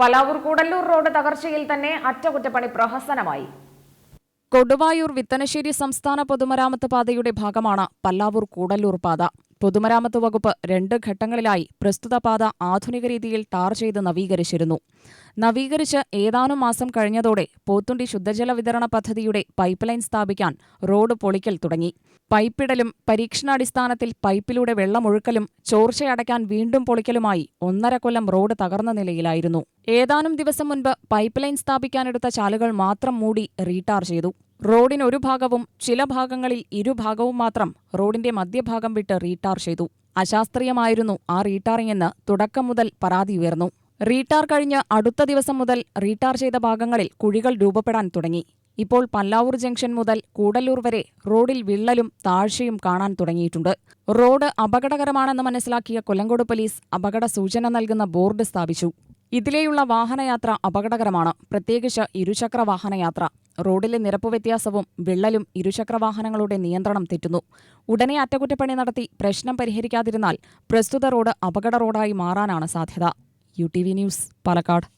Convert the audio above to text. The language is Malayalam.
പലാവൂർ കൂടല്ലൂർ റോഡ് തകർച്ചയിൽ തന്നെ അറ്റകുറ്റപ്പണി പ്രഹസനമായി. കൊടുവായൂർ വിത്തനശ്ശേരി സംസ്ഥാന പൊതുമരാമത്ത് പാതയുടെ ഭാഗമാണ് പല്ലാവൂർ കൂടല്ലൂർ പാത. പൊതുമരാമത്ത് വകുപ്പ് രണ്ട് ഘട്ടങ്ങളിലായി പ്രസ്തുത പാത ആധുനിക രീതിയിൽ ടാർ ചെയ്ത് നവീകരിച്ചിരുന്നു. നവീകരിച്ച് ഏതാനും മാസം കഴിഞ്ഞതോടെ പോത്തുണ്ടി ശുദ്ധജല വിതരണ പദ്ധതിയുടെ പൈപ്പ് ലൈൻ സ്ഥാപിക്കാൻ റോഡ് പൊളിക്കൽ തുടങ്ങി. പൈപ്പിടലും പരീക്ഷണാടിസ്ഥാനത്തിൽ പൈപ്പിലൂടെ വെള്ളമൊഴുക്കലും ചോർച്ചയടയ്ക്കാൻ വീണ്ടും പൊളിക്കലുമായി ഒന്നര കൊല്ലം റോഡ് തകർന്ന നിലയിലായിരുന്നു. ഏതാനും ദിവസം മുൻപ് പൈപ്പ് ലൈൻ സ്ഥാപിക്കാനെടുത്ത ചാലുകൾ മാത്രം മൂടി റീടാർ ചെയ്തു. റോഡിനൊരു ഭാഗവും ചില ഭാഗങ്ങളിൽ ഇരുഭാഗവും മാത്രം റോഡിന്റെ മധ്യഭാഗം വിട്ട് റീടാർ ചെയ്തു. അശാസ്ത്രീയമായിരുന്നു ആ റീടാറിംഗ് എന്ന് തുടക്കം മുതൽ പരാതി ഉയർന്നു. റീടാർ കഴിഞ്ഞ് അടുത്ത ദിവസം മുതൽ റീടാർ ചെയ്ത ഭാഗങ്ങളിൽ കുഴികൾ രൂപപ്പെടാൻ തുടങ്ങി. ഇപ്പോൾ പല്ലാവൂർ ജംഗ്ഷൻ മുതൽ കൂടല്ലൂർ വരെ റോഡിൽ വിള്ളലും താഴ്ചയും കാണാൻ തുടങ്ങിയിട്ടുണ്ട്. റോഡ് അപകടകരമാണെന്ന് മനസ്സിലാക്കിയ കൊല്ലങ്കോട് പോലീസ് അപകട സൂചന നൽകുന്ന ബോർഡ് സ്ഥാപിച്ചു. ഇതിലെയുള്ള വാഹനയാത്ര അപകടകരമാണ്. പ്രത്യേകിച്ച് ഇരുചക്ര വാഹനയാത്ര. റോഡിലെ നിരപ്പ് വ്യത്യാസവും വിള്ളലും ഇരുചക്രവാഹനങ്ങളുടെ നിയന്ത്രണം തെറ്റുന്നു. ഉടനെ അറ്റകുറ്റപ്പണി നടത്തി പ്രശ്നം പരിഹരിക്കാതിരുന്നാൽ പ്രസ്തുത റോഡ് അപകട റോഡായി മാറാനാണ് സാധ്യത. U T V news Palakkad.